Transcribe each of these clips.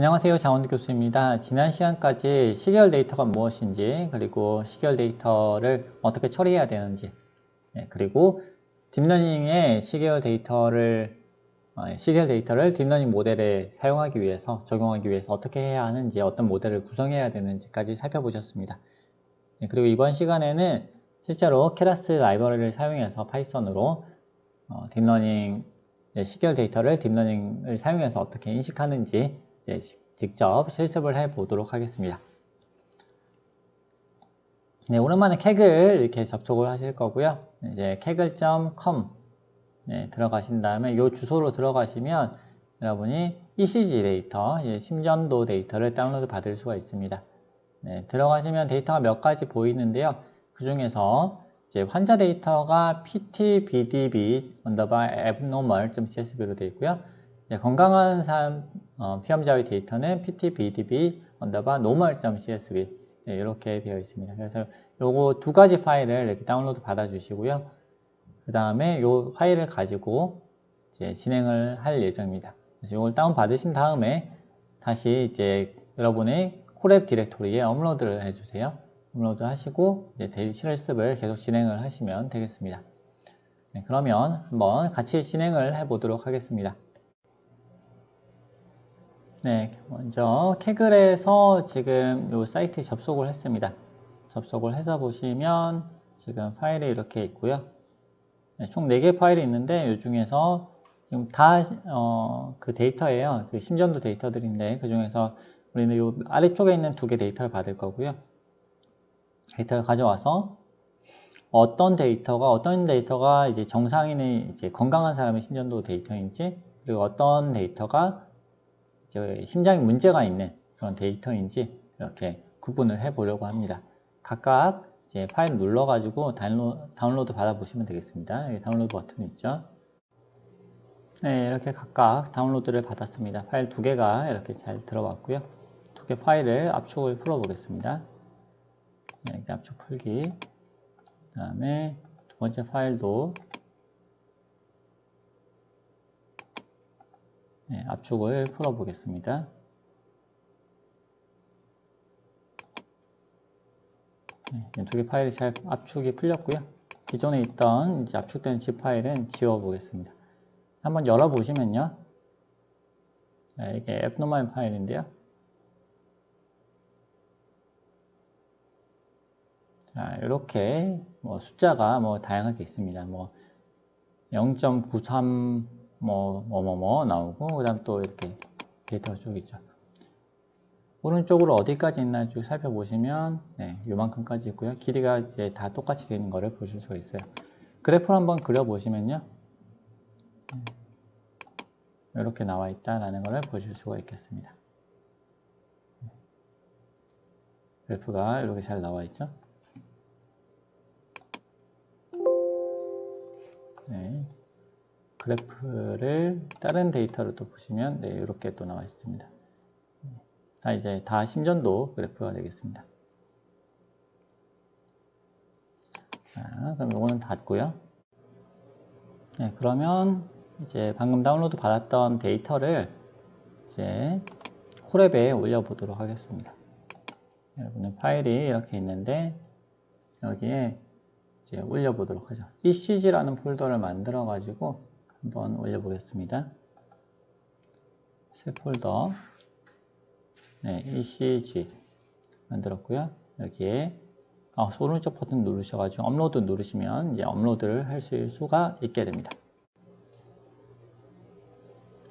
안녕하세요. 장원드 교수입니다. 지난 시간까지 시계열 데이터가 무엇인지, 그리고 시계열 데이터를 어떻게 처리해야 되는지, 네, 그리고 딥러닝의 시계열 데이터를 어, 시계열 데이터를 딥러닝 모델에 사용하기 위해서 적용하기 위해서 어떻게 해야 하는지, 어떤 모델을 구성해야 되는지까지 살펴보셨습니다. 네, 그리고 이번 시간에는 실제로 케라스 라이브러리를 사용해서 파이썬으로 어, 딥러닝 네, 시계열 데이터를 딥러닝을 사용해서 어떻게 인식하는지 이제 직접 실습을 해 보도록 하겠습니다. 네, 오랜만에 캑을 이렇게 접속을 하실 거고요. 이제 kaggle.com 네, 들어가신 다음에 이 주소로 들어가시면 여러분이 ECG 데이터, 심전도 데이터를 다운로드 받을 수가 있습니다. 네, 들어가시면 데이터가 몇 가지 보이는데요. 그 중에서 이제 환자 데이터가 ptbdb underbar abnormal.csv로 되어 있고요. 네, 건강한 사람 어, 피험자의 데이터는 ptbdb underbar normal.csv 네, 이렇게 되어 있습니다. 그래서 요거 두 가지 파일을 이렇게 다운로드 받아 주시고요. 그 다음에 요 파일을 가지고 이제 진행을 할 예정입니다. 그래서 이걸 다운 받으신 다음에 다시 이제 여러분의 콜앱 디렉토리에 업로드를 해주세요. 업로드 하시고 이제 데일 실습을 계속 진행을 하시면 되겠습니다. 네, 그러면 한번 같이 진행을 해 보도록 하겠습니다. 네, 먼저 캐글에서 지금 이 사이트에 접속을 했습니다. 접속을 해서 보시면 지금 파일이 이렇게 있고요. 네, 총 4개 파일이 있는데 이 중에서 지금 다그 어, 데이터예요. 그 심전도 데이터들인데 그 중에서 우리는 이 아래쪽에 있는 두 개 데이터를 받을 거고요. 데이터를 가져와서 어떤 데이터가 어떤 데이터가 이제 정상인의 이제 건강한 사람의 심전도 데이터인지 그리고 어떤 데이터가 심장에 문제가 있는 그런 데이터인지 이렇게 구분을 해 보려고 합니다. 각각 이제 파일 눌러 가지고 다운로드, 다운로드 받아 보시면 되겠습니다. 여기 다운로드 버튼 있죠. 네, 이렇게 각각 다운로드를 받았습니다. 파일 두 개가 이렇게 잘 들어왔고요. 두 개 파일을 압축을 풀어 보겠습니다. 네, 압축 풀기. 그 다음에 두 번째 파일도 네, 압축을 풀어 보겠습니다. 네, 두 개 파일이 잘 압축이 풀렸고요. 기존에 있던 압축된 zip 파일은 지워 보겠습니다. 한번 열어 보시면요. 자, 이게 abnormal 파일인데요. 자, 이렇게 뭐 숫자가 뭐 다양하게 있습니다. 뭐 0.93 뭐, 뭐, 뭐, 뭐 나오고, 그 다음 또 이렇게 데이터가 쭉 있죠. 오른쪽으로 어디까지 있나 쭉 살펴보시면, 네, 요만큼까지 있고요. 길이가 이제 다 똑같이 되는 거를 보실 수가 있어요. 그래프를 한번 그려보시면요. 이렇게 나와 있다라는 것을 보실 수가 있겠습니다. 그래프가 이렇게 잘 나와 있죠. 그래프를 다른 데이터로 또 보시면 네, 이렇게 또 나와 있습니다. 자, 이제 다 심전도 그래프가 되겠습니다. 자, 그럼 이거는 닫고요. 네, 그러면 이제 방금 다운로드 받았던 데이터를 이제 콜앱에 올려보도록 하겠습니다. 여러분의 파일이 이렇게 있는데 여기에 이제 올려보도록 하죠. ECG라는 폴더를 만들어 가지고 한번 올려보겠습니다. 새 폴더 네, ECG 만들었고요. 여기에 아, 오른쪽 버튼 누르셔가지고 업로드 누르시면 이제 업로드를 하실 수가 있게 됩니다.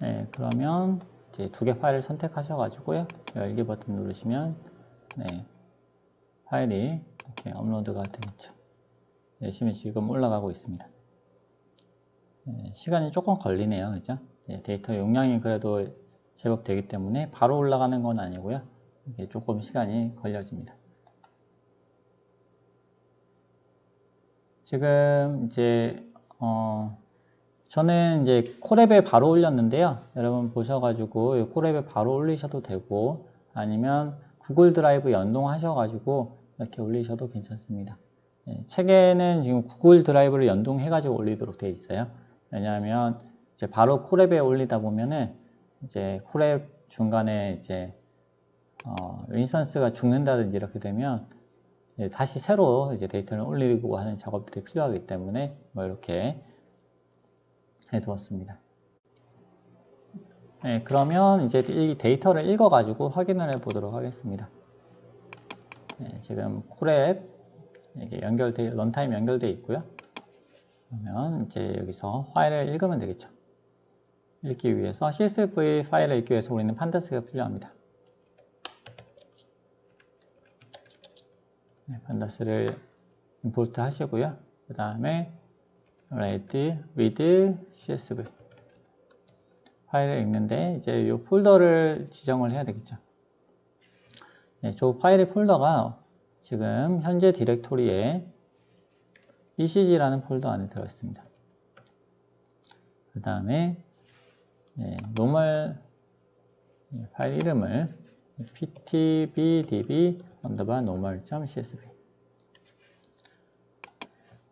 네, 그러면 이제 두 개 파일을 선택하셔가지고요. 열기 버튼 누르시면 네, 파일이 이렇게 업로드가 되겠죠. 열심히 지금 올라가고 있습니다. 네, 시간이 조금 걸리네요. 그죠? 네, 데이터 용량이 그래도 제법 되기 때문에 바로 올라가는 건 아니고요. 조금 시간이 걸려집니다. 지금 이제 어 저는 이제 콜앱에 바로 올렸는데요. 여러분 보셔가지고 콜앱에 바로 올리셔도 되고 아니면 구글 드라이브 연동하셔가지고 이렇게 올리셔도 괜찮습니다. 네, 책에는 지금 구글 드라이브를 연동해가지고 올리도록 되어 있어요. 왜냐하면 이제 바로 콜앱에 올리다 보면은 이제 콜앱 중간에 이제 어, 인스턴스가 죽는다든지 이렇게 되면 다시 새로 이제 데이터를 올리고 하는 작업들이 필요하기 때문에 뭐 이렇게 해두었습니다. 네, 그러면 이제 이 데이터를 읽어가지고 확인을 해보도록 하겠습니다. 네, 지금 이게 연결돼 런타임 연결돼 있고요. 그러면 이제 여기서 파일을 읽으면 되겠죠. 읽기 위해서 CSV 파일을 읽기 위해서 우리는 판다스가 필요합니다. 네, 판다스를 임포트 하시고요. 그 다음에 read, read CSV 파일을 읽는데 이제 이 폴더를 지정을 해야 되겠죠. 네, 저 파일의 폴더가 지금 현재 디렉토리에 ECG라는 폴더 안에 들어있습니다. 그 다음에 네, 노멀 파일 이름을 ptbdb 언더바 normal.csv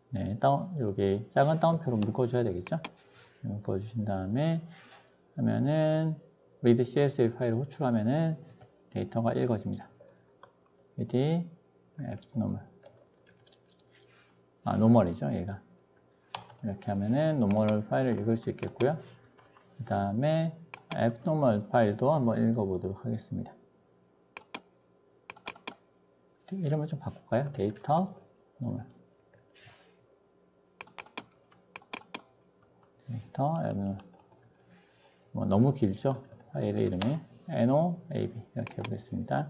네, 다운, 여기 작은 다운표로 묶어줘야 되겠죠? 묶어주신 다음에 하면은 read csv 파일을 호출하면은 데이터가 읽어집니다. read abnormal 아 노멀이죠 얘가 이렇게 하면은 노멀 파일을 읽을 수 있겠고요. 그 다음에 abnormal 파일도 한번 읽어보도록 하겠습니다. 이름을 좀 바꿀까요? 데이터 노멀 데이터 abnormal 뭐 너무 길죠? 파일의 이름이 noab 이렇게 해보겠습니다.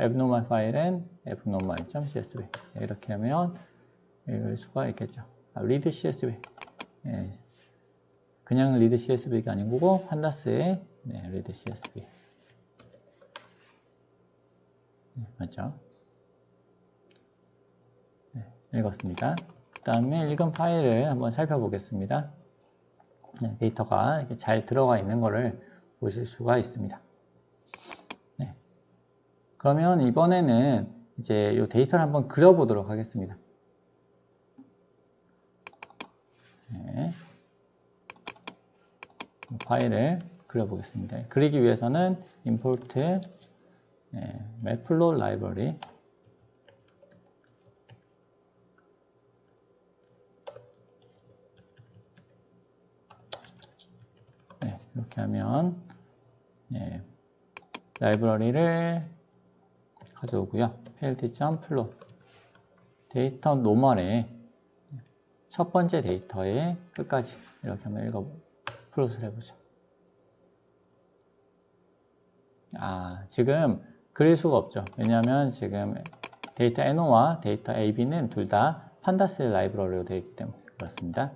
네. abnormal 파일은 abnormal.csv 이렇게 하면 읽을 수가 있겠죠. 아, read csv 네. 그냥 read csv가 아니고 판다스의 네, read csv 네, 맞죠? 네, 읽었습니다. 그 다음에 읽은 파일을 한번 살펴보겠습니다. 네, 데이터가 잘 들어가 있는 것을 보실 수가 있습니다. 네. 그러면 이번에는 이제 이 데이터를 한번 그려보도록 하겠습니다. 네. 파일을 그려보겠습니다. 그리기 위해서는 import 네, matplotlib library 네, 이렇게 하면 네, 라이브러리를 가져오고요. plt.plot 데이터 노멀의 첫 번째 데이터의 끝까지 이렇게 한번 읽어 플롯을 해보죠. 아, 지금 그릴 수가 없죠. 왜냐하면 지금 데이터 NO와 데이터 AB는 둘 다 판다스 라이브러리로 되어 있기 때문에 그렇습니다.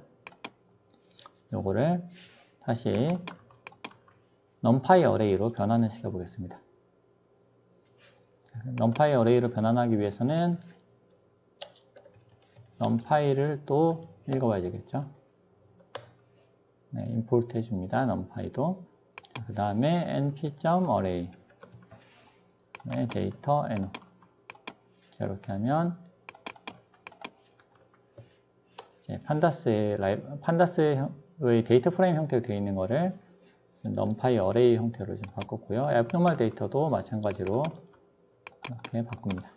요거를 다시 numpy 어레이로 변환을 시켜 보겠습니다. Numpy 어레이로 변환하기 위해서는 numpy를 또 읽어봐야 되겠죠. 네, 임포트 해줍니다. numpy도. 그 다음에 np.array 네, 데이터 n 이렇게 하면 판다스의, 라이, 판다스의 데이터 프레임 형태로 되어 있는 거를 numpy array 형태로 좀 바꿨고요. abnormal 데이터도 마찬가지로 이렇게 바꿉니다.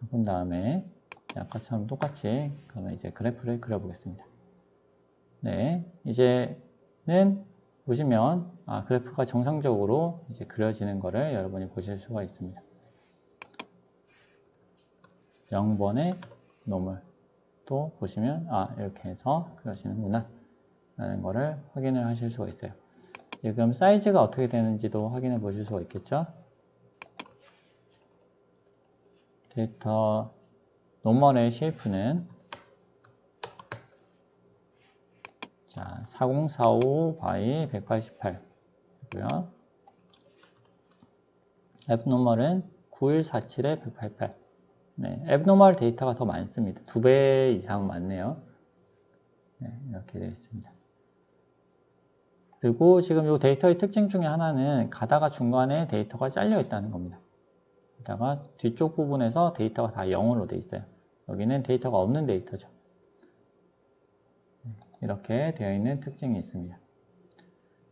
바꾼 다음에 아까처럼 똑같이 그러면 이제 그래프를 그려보겠습니다. 네, 이제는 보시면 아, 그래프가 정상적으로 이제 그려지는 것을 여러분이 보실 수가 있습니다. 0번의 노멀 또 보시면 아 이렇게 해서 그려지는구나 라는 것을 확인을 하실 수가 있어요. 지금 사이즈가 어떻게 되는지도 확인해 보실 수가 있겠죠. 데이터 노멀의 쉐이프는 자, 4045 바이 188 이고요. 앱노멀은 9147에 188. 네, 앱노멀 데이터가 더 많습니다. 두 배 이상 많네요. 네, 이렇게 되어 있습니다. 그리고 지금 이 데이터의 특징 중에 하나는 가다가 중간에 데이터가 잘려 있다는 겁니다. 게다가 뒤쪽 부분에서 데이터가 다 0으로 되어 있어요. 여기는 데이터가 없는 데이터죠. 이렇게 되어 있는 특징이 있습니다.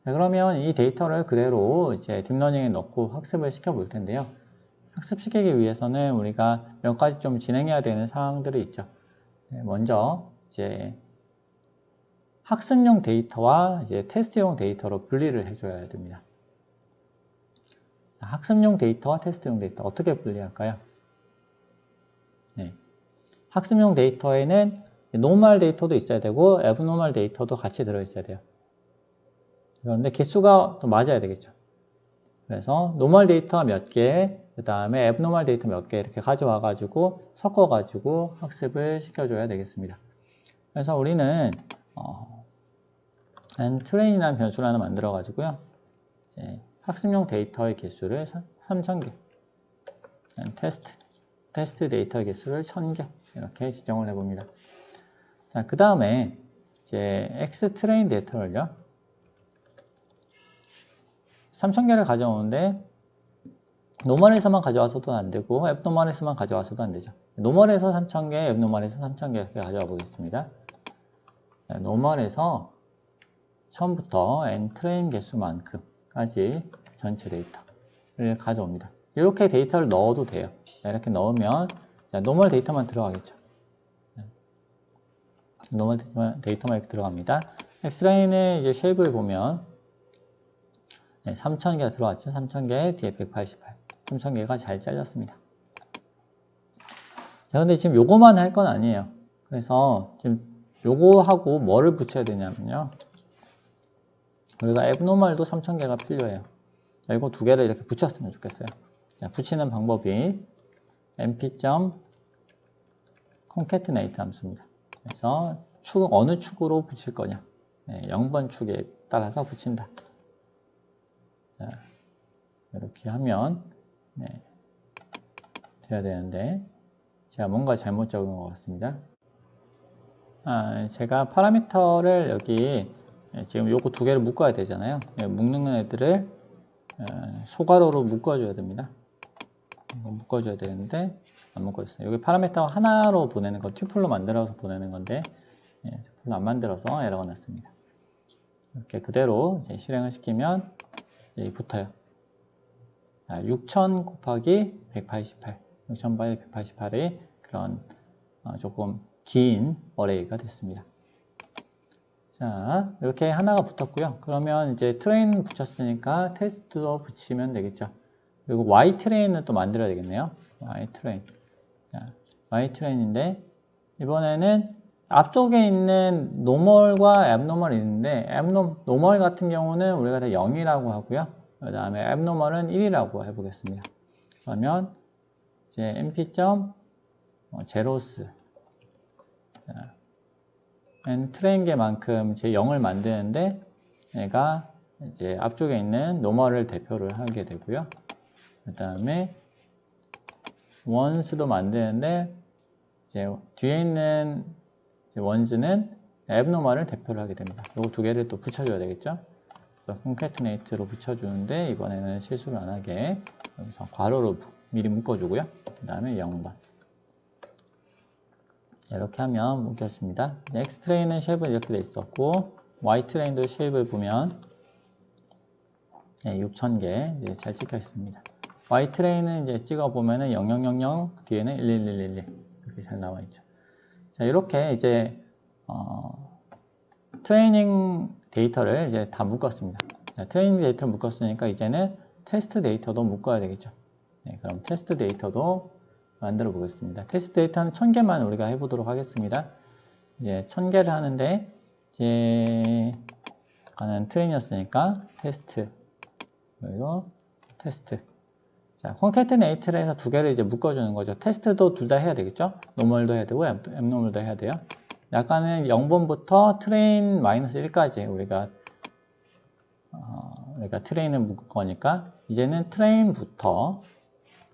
자, 그러면 이 데이터를 그대로 이제 딥러닝에 넣고 학습을 시켜 볼 텐데요. 학습시키기 위해서는 우리가 몇 가지 좀 진행해야 되는 상황들이 있죠. 네, 먼저 이제 학습용 데이터와 이제 테스트용 데이터로 분리를 해줘야 됩니다. 학습용 데이터와 테스트용 데이터 어떻게 분리할까요? 네. 학습용 데이터에는 노멀 데이터도 있어야 되고 앱노멀 데이터도 같이 들어있어야 돼요. 그런데 개수가 또 맞아야 되겠죠. 그래서 노멀 데이터 몇 개, 그 다음에 앱노멀 데이터 몇 개 이렇게 가져와 가지고 섞어 가지고 학습을 시켜줘야 되겠습니다. 그래서 우리는 어, 트레인이라는 변수를 하나 만들어 가지고요. 학습용 데이터의 개수를 3000개, 테스트, 테스트 데이터의 개수를 1000개 이렇게 지정을 해봅니다. 자, 그 다음에 이제 X 트레인 데이터를요. 3000개를 가져오는데 노멀에서만 가져와서도 안 되고 앱노멀에서만 가져와서도 안 되죠. 노멀에서 3000개, 앱노멀에서 3000개 이렇게 가져와 보겠습니다. 노멀에서 처음부터 n 트레인 개수만큼 까지 전체 데이터를 가져옵니다. 이렇게 데이터를 넣어도 돼요. 이렇게 넣으면 노멀 데이터만 들어가겠죠. 노멀 데이터만 이렇게 들어갑니다. X라인의 이제 쉐입을 보면 네, 3000개가 들어왔죠. 3000개 뒤에 188. 3000개가 잘 잘렸습니다. 자, 근데 지금 요거만 할 건 아니에요. 그래서 지금 요거하고 뭐를 붙여야 되냐면요. 우리가 앱노멀도 3000개가 필요해요. 자, 이거 두 개를 이렇게 붙였으면 좋겠어요. 자, 붙이는 방법이 np.concatenate 함수입니다. 그래서 축, 어느 축으로 붙일 거냐. 네, 0번 축에 따라서 붙인다. 자, 이렇게 하면 네, 돼야 되는데 제가 뭔가 잘못 적은 것 같습니다. 아, 제가 파라미터를 여기 지금 요거 두 개를 묶어야 되잖아요. 네, 묶는 애들을 어, 소괄호로 묶어줘야 됩니다. 묶어줘야 되는데 안 묶어졌어요. 여기 파라미터 하나로 보내는 거 튜플로 만들어서 보내는 건데 예, 튜플로 안 만들어서 에러가 났습니다. 이렇게 그대로 실행을 시키면 붙어요. 6000 곱하기 188, 6000 바이 188의 그런 어, 조금 긴 어레이가 됐습니다. 자, 이렇게 하나가 붙었고요. 그러면 이제 트레인 붙였으니까 테스트도 붙이면 되겠죠. 그리고 Y 트레인을 또 만들어야 되겠네요. Y 트레인. 자, Y 트레인인데 이번에는 앞쪽에 있는 노멀과 앱노멀이 있는데 앱노, 노멀 같은 경우는 우리가 다 0이라고 하고요. 그 다음에 앱노멀은 1이라고 해보겠습니다. 그러면 이제 np. 제로스 자, n 트레인 개만큼 제 0을 만드는데 얘가 이제 앞쪽에 있는 노멀을 대표를 하게 되고요. 그 다음에 원스도 만드는데 이제 뒤에 있는 원즈는 앱노멀을 대표를 하게 됩니다. 이두 개를 또 붙여줘야 되겠죠. 콘캐트네이트로 붙여주는데 이번에는 실수를 안 하게 여기서 괄호로 미리 묶어주고요. 그 다음에 0번 이렇게 하면 묶였습니다. X 트레인은 쉐입은 이렇게 돼 있었고 Y 트레인도 쉐입을 보면 네, 6,000개 잘 찍혀 있습니다. Y 트레인은 이제 찍어 보면은 0000 뒤에는 11111 이렇게 잘 나와 있죠. 자, 이렇게 이제 어, 트레이닝 데이터를 이제 다 묶었습니다. 자, 트레이닝 데이터를 묶었으니까 이제는 테스트 데이터도 묶어야 되겠죠. 네, 그럼 테스트 데이터도 만들어 보겠습니다. 테스트 데이터는 1000개만 우리가 해보도록 하겠습니다. 이제 1000개를 하는데 이제 가는 트레인이었으니까 테스트 그리고 테스트 자, 콘캐트네이트를 해서 두 개를 이제 묶어주는 거죠. 테스트도 둘 다 해야 되겠죠? 노멀도 해야 되고 앱노멀도 해야 돼요. 약간은 0번부터 트레인 마이너스 1까지 우리가 어, 우리가 트레인을 묶을 거니까 이제는 트레인부터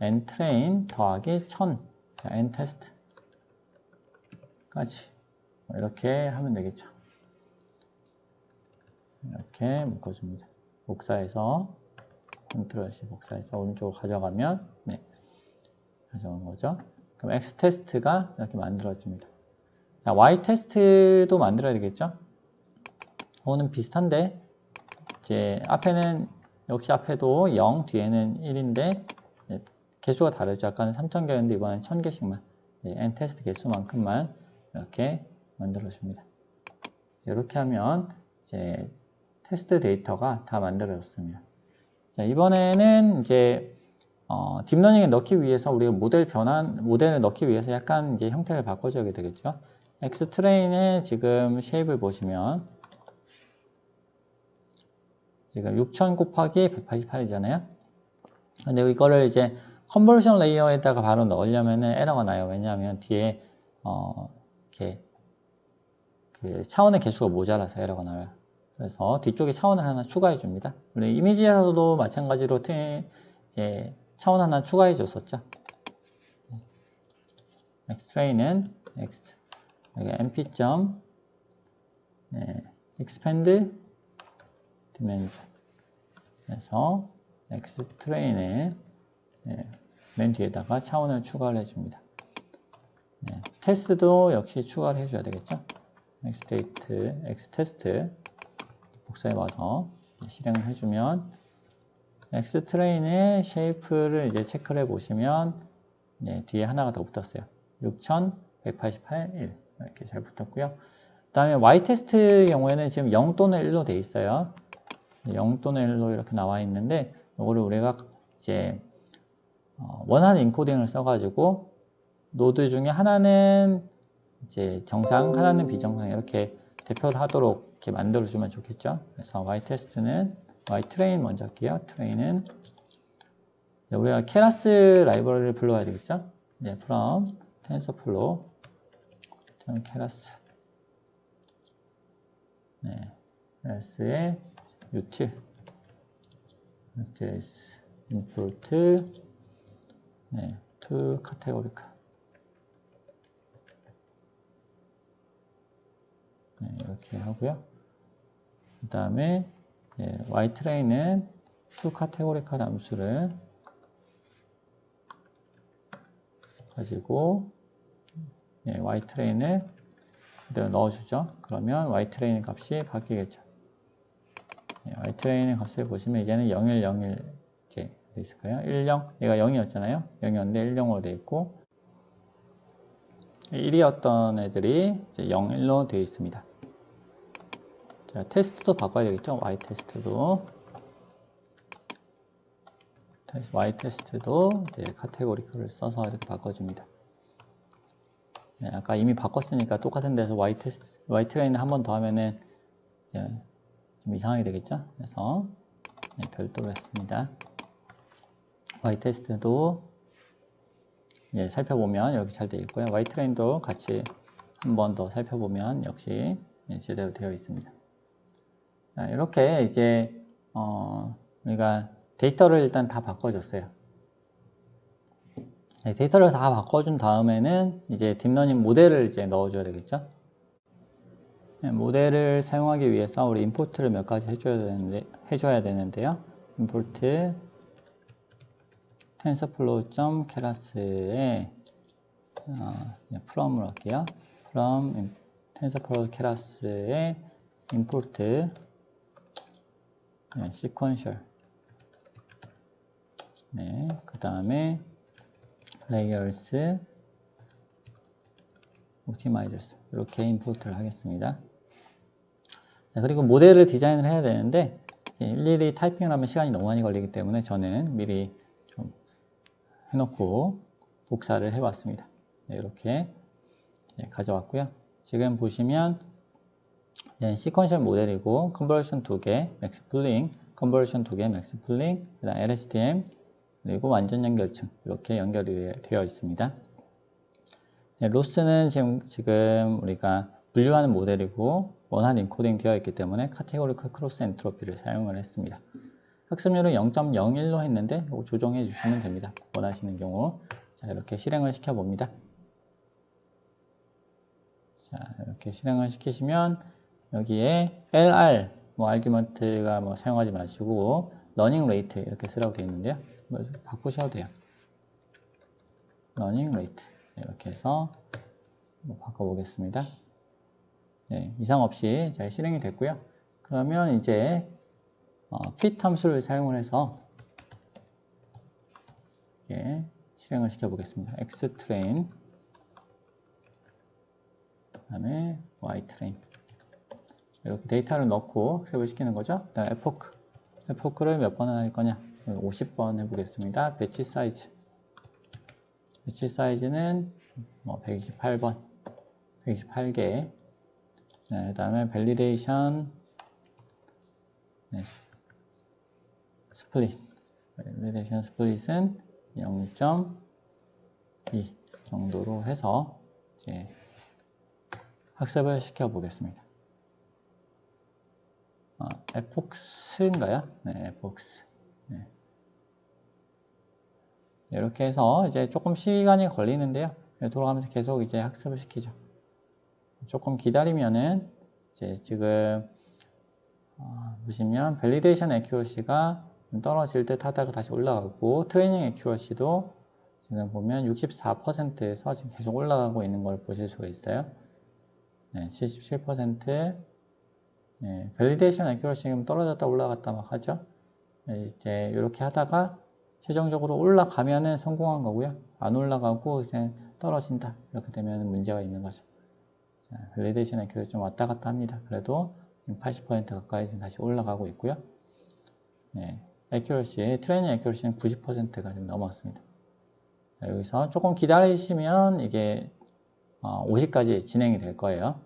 n 트레인 더하기 1000 자, n 테스트까지 이렇게 하면 되겠죠. 이렇게 묶어줍니다. 복사해서 컨트롤 C 복사해서 오른쪽으로 가져가면 네, 가져온 거죠. 그럼 X 테스트가 이렇게 만들어집니다. 자, Y 테스트도 만들어야 되겠죠? 오는 비슷한데 이제 앞에는 역시 앞에도 0 뒤에는 1인데 개수가 다르죠. 아까는 3,000개였는데 이번엔 1,000개씩만 n 테스트 개수만큼만 이렇게 만들어 줍니다. 이렇게 하면 이제 테스트 데이터가 다 만들어졌습니다. 자, 이번에는 이제 어, 딥러닝에 넣기 위해서 우리가 모델 변환 모델을 넣기 위해서 약간 이제 형태를 바꿔줘야 되겠죠. X 트레인의 지금 쉐입을 보시면 지금 6000 곱하기 188이잖아요. 근데 이거를 이제 컨버전 레이어에다가 바로 넣으려면은 에러가 나요. 왜냐하면 뒤에 어, 이렇게 그 차원의 개수가 모자라서 에러가 나요. 그래서 뒤쪽에 차원을 하나 추가해 줍니다. 우리 이미지에서도 마찬가지로 트, 이제 차원 하나 추가해 줬었죠. xtrain은 x 여기 np. 네, expand dimension 그래서 xtrain에 네, 맨 뒤에다가 차원을 추가를 해줍니다. 네, 테스트도 역시 추가를 해줘야 되겠죠. xdate, xtest 복사해 와서 실행을 해주면 xtrain의 쉐이프를 이제 체크를 해 보시면 네, 뒤에 하나가 더 붙었어요. 6188, 1 이렇게 잘 붙었고요. 그 다음에 y테스트 경우에는 지금 0 또는 1로 돼 있어요. 0 또는 1로 이렇게 나와 있는데 이거를 우리가 이제 어, 원하는 인코딩을 써가지고 노드 중에 하나는 이제 정상, 하나는 비정상 이렇게 대표를 하도록 이렇게 만들어주면 좋겠죠. 그래서 y 테스트는 y 트레인 먼저 할게요. 트레인은 우리가 케라스 라이브러리를 불러야 되겠죠. 네, from tensorflow 케라스 네, 케라스의 util util import 네, to categorical 네, 이렇게 하고요. 그 다음에 예, y트레인은 to categorical 함수를 가지고 예, y트레인을 그대로 넣어주죠. 그러면 y트레인 값이 바뀌겠죠. 예, y트레인의 값을 보시면 이제는 01, 01 이렇게 돼 있을까요? 10, 얘가 0이었잖아요. 0이었는데 10으로 돼 있고 1이었던 애들이 이제 0, 1로 되어 있습니다. 자, 테스트도 바꿔야 되겠죠? Y 테스트도. Y 테스트도 이제 카테고리크를 써서 이렇게 바꿔줍니다. 네, 아까 이미 바꿨으니까 똑같은 데서 Y 테스트, Y 트레인을 한 번 더 하면은 이제 좀 이상하게 되겠죠? 그래서 네, 별도로 했습니다. Y 테스트도 예, 살펴보면 여기 잘 되어 있고요. Y 트레인도 같이 한 번 더 살펴보면 역시 예, 제대로 되어 있습니다. 자, 이렇게 이제 어, 우리가 데이터를 일단 다 바꿔줬어요. 네, 데이터를 다 바꿔준 다음에는 이제 딥러닝 모델을 이제 넣어줘야 되겠죠. 네, 모델을 사용하기 위해서 우리 임포트를 몇 가지 해줘야 되는데 해줘야 되는데요. 임포트 tensorflow.kelas에 어, from을 할게요. from tensorflow kelas에 import 네, sequential. 네, 그 다음에 layers, optimizers 이렇게 임포트를 하겠습니다. 네, 그리고 모델을 디자인을 해야 되는데 일일이 타이핑을 하면 시간이 너무 많이 걸리기 때문에 저는 미리 좀 해놓고 복사를 해봤습니다. 네, 이렇게 네, 가져왔고요. 지금 보시면 네, 시퀀셜 모델이고 컨버전 두 개, 맥스 풀링, 컨버전 두 개, 맥스 풀링, 그다음 LSTM 그리고 완전 연결층 이렇게 연결이 되어 있습니다. 네, 로스는 지금, 지금 우리가 분류하는 모델이고 원한 인코딩 되어 있기 때문에 카테고리컬 크로스 엔트로피를 사용을 했습니다. 학습률은 0.01로 했는데 조정해 주시면 됩니다. 원하시는 경우 자 이렇게 실행을 시켜 봅니다. 자 이렇게 실행을 시키시면 여기에 LR 뭐 아규먼트가 뭐 사용하지 마시고 러닝 레이트 이렇게 쓰라고 되어 있는데요. 뭐 바꾸셔도 돼요. 러닝 레이트 이렇게 해서 뭐 바꿔보겠습니다. 네, 이상 없이 잘 실행이 됐고요. 그러면 이제 어, fit 함수를 사용을 해서 이렇게 실행을 시켜 보겠습니다. x 트레인 그다음에 y 트레인 이렇게 데이터를 넣고 학습을 시키는 거죠. 그다음 에포크 에포크를 몇 번을 할 거냐? 50번 해보겠습니다. 배치 사이즈 배치 사이즈는 뭐 128번 128개 네, 그 다음에 밸리데이션 네, 스플릿 밸리데이션 스플릿은 0.2 정도로 해서 이제 학습을 시켜 보겠습니다. 아, 에폭스인가요? 네, 에폭스. 네. 이렇게 해서 이제 조금 시간이 걸리는데요. 돌아가면서 계속 이제 학습을 시키죠. 조금 기다리면은 이제 지금 어, 보시면 밸리데이션 에큐러시가 떨어질 듯 하다가 다시 올라가고 트레이닝 에큐러시도 지금 보면 64%에서 지금 계속 올라가고 있는 걸 보실 수가 있어요. 네, 77% 네, 밸리데이션 에큐러시 지금 떨어졌다 올라갔다 막 하죠. 네, 이제 이렇게 하다가 최종적으로 올라가면은 성공한 거고요. 안 올라가고 그냥 떨어진다 이렇게 되면 문제가 있는 거죠. 자, 밸리데이션 에큐러시 좀 왔다 갔다 합니다. 그래도 80% 가까이 지금 다시 올라가고 있고요. 네, 에큐러시, 트레이닝 에큐러시는 90%가 좀 넘었습니다. 자, 여기서 조금 기다리시면 이게 어, 50까지 진행이 될 거예요.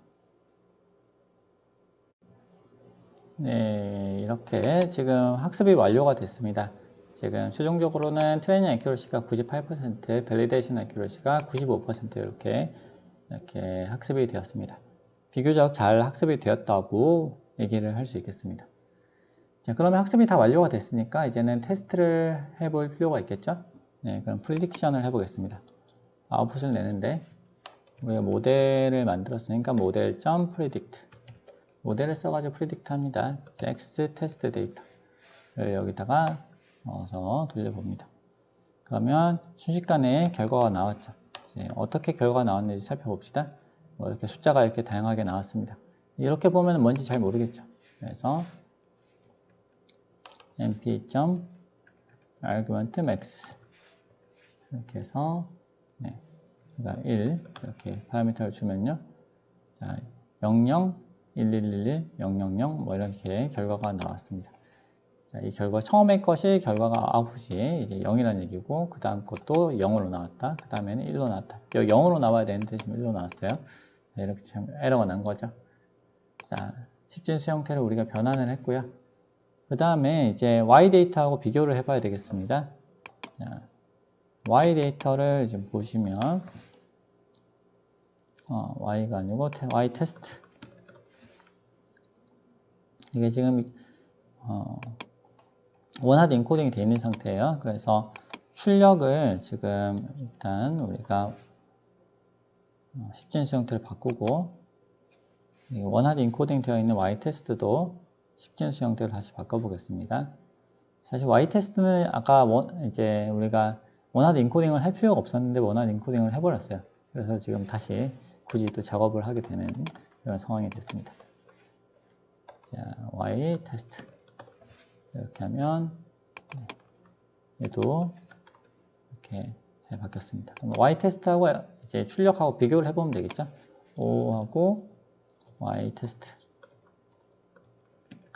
네, 이렇게 지금 학습이 완료가 됐습니다. 지금 최종적으로는 트레이닝 에큐러시가 98%, 밸리데이션 에큐러시가 95% 이렇게 이렇게 학습이 되었습니다. 비교적 잘 학습이 되었다고 얘기를 할 수 있겠습니다. 자, 그러면 학습이 다 완료가 됐으니까 이제는 테스트를 해볼 필요가 있겠죠? 네, 그럼 프리딕션을 해보겠습니다. 아웃풋을 내는데 우리가 모델을 만들었으니까 모델.predict 모델을 써가지고 프리딕트 합니다. x 테스트 데이터를 여기다가 넣어서 돌려봅니다. 그러면 순식간에 결과가 나왔죠. 어떻게 결과가 나왔는지 살펴봅시다. 뭐 이렇게 숫자가 이렇게 다양하게 나왔습니다. 이렇게 보면 뭔지 잘 모르겠죠. 그래서 np.argument max 이렇게 해서 네, 그러니까 1 이렇게 파라미터를 주면요. 자, 00, 1111, 000, 뭐 이렇게 결과가 나왔습니다. 자, 이 결과 처음에 것이 결과가 아웃이 이제 0이라는 얘기고 그 다음 것도 0으로 나왔다. 그 다음에는 1로 나왔다. 여기 0으로 나와야 되는데 지금 1로 나왔어요. 자, 이렇게 참 에러가 난 거죠. 자, 십진수 형태를 우리가 변환을 했고요. 그 다음에 이제 y 데이터하고 비교를 해봐야 되겠습니다. 자, y 데이터를 지금 보시면 어, y가 아니고 y 테스트 이게 지금 어, 원하드 인코딩이 되어 있는 상태예요. 그래서 출력을 지금 일단 우리가 어, 십진수 형태를 바꾸고 원하드 인코딩 되어 있는 y 테스트도 십진수 형태로 다시 바꿔보겠습니다. 사실 y 테스트는 아까 원, 이제 우리가 원하드 인코딩을 할 필요가 없었는데 원하드 인코딩을 해버렸어요. 그래서 지금 다시 굳이 또 작업을 하게 되는 이런 상황이 됐습니다. 자, y 테스트 이렇게 하면 네, 얘도 이렇게 잘 바뀌었습니다. y 테스트하고 이제 출력하고 비교를 해보면 되겠죠. O하고 y 테스트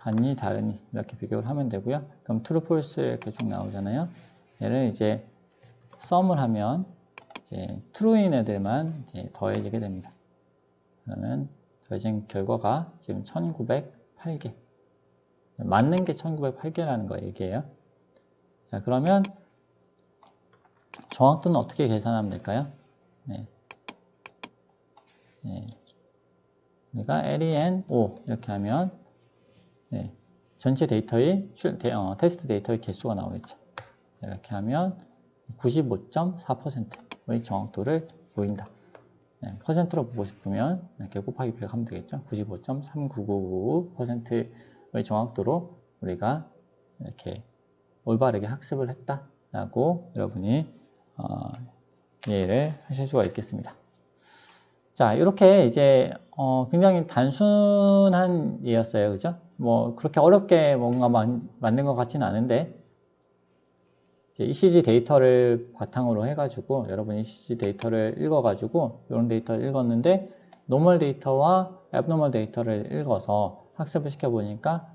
같니 다르니 이렇게 비교를 하면 되고요. 그럼 true, false 이렇게 쭉 나오잖아요. 얘를 이제 썸을 하면 이제 true인 애들만 이제 더해지게 됩니다. 그러면 더해진 결과가 지금 1908개 맞는 게 1908개라는 거 얘기예요. 자 그러면 정확도는 어떻게 계산하면 될까요? 네. 네. 우리가 len 5 이렇게 하면 네. 전체 데이터의 데, 어, 테스트 데이터의 개수가 나오겠죠. 이렇게 하면 95.4%의 정확도를 보인다. 네, 퍼센트로 보고 싶으면 이렇게 곱하기 100 하면 되겠죠. 95.3999%의 정확도로 우리가 이렇게 올바르게 학습을 했다라고 여러분이 어, 이해를 하실 수가 있겠습니다. 자, 이렇게 이제 어, 굉장히 단순한 예였어요. 그죠? 뭐 그렇게 어렵게 뭔가 만, 만든 것 같지는 않은데 이제 ECG 데이터를 바탕으로 해가지고 여러분이 ECG 데이터를 읽어가지고 이런 데이터를 읽었는데 노멀 데이터와 앱노멀 데이터를 읽어서 학습을 시켜보니까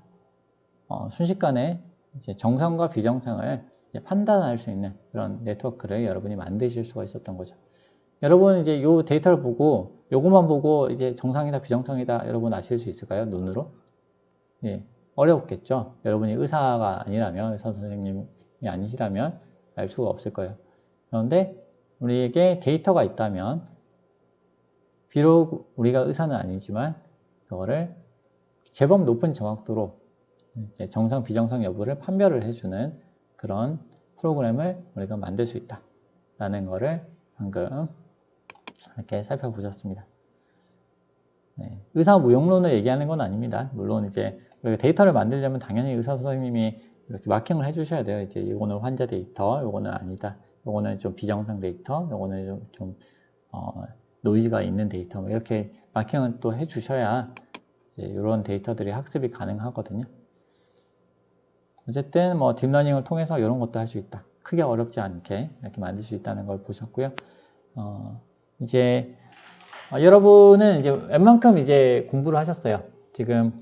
어, 순식간에 이제 정상과 비정상을 이제 판단할 수 있는 그런 네트워크를 여러분이 만드실 수가 있었던 거죠. 여러분 이제 이 데이터를 보고 요것만 보고 이제 정상이다 비정상이다 여러분 아실 수 있을까요? 눈으로? 예, 어렵겠죠. 여러분이 의사가 아니라면 의사 선생님이 아니시라면 알 수가 없을 거예요. 그런데 우리에게 데이터가 있다면 비록 우리가 의사는 아니지만 그거를 제법 높은 정확도로 정상 비정상 여부를 판별을 해주는 그런 프로그램을 우리가 만들 수 있다. 라는 거를 방금 이렇게 살펴보셨습니다. 네, 의사 무용론을 얘기하는 건 아닙니다. 물론 이제 데이터를 만들려면 당연히 의사 선생님이 이렇게 마킹을 해주셔야 돼요. 이제 이거는 환자 데이터, 이거는 아니다. 이거는 좀 비정상 데이터, 이거는 좀, 좀 어, 노이즈가 있는 데이터 뭐 이렇게 마킹을 또 해주셔야 이런 데이터들이 학습이 가능하거든요. 어쨌든 뭐 딥러닝을 통해서 이런 것도 할 수 있다. 크게 어렵지 않게 이렇게 만들 수 있다는 걸 보셨고요. 어, 이제 어, 여러분은 이제 웬만큼 이제 공부를 하셨어요. 지금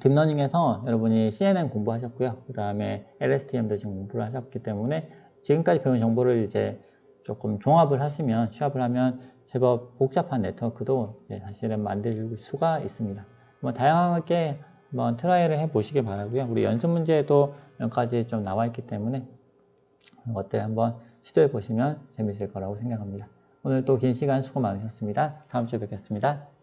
딥러닝에서 여러분이 CNN 공부하셨고요. 그 다음에 LSTM도 지금 공부를 하셨기 때문에 지금까지 배운 정보를 이제 조금 종합을 하시면 취합을 하면 제법 복잡한 네트워크도 사실은 만들 수가 있습니다. 뭐 다양하게 한번 트라이를 해 보시길 바라고요. 우리 연습 문제도 몇 가지 좀 나와 있기 때문에 그것들 한번 시도해 보시면 재미있을 거라고 생각합니다. 오늘 또 긴 시간 수고 많으셨습니다. 다음 주에 뵙겠습니다.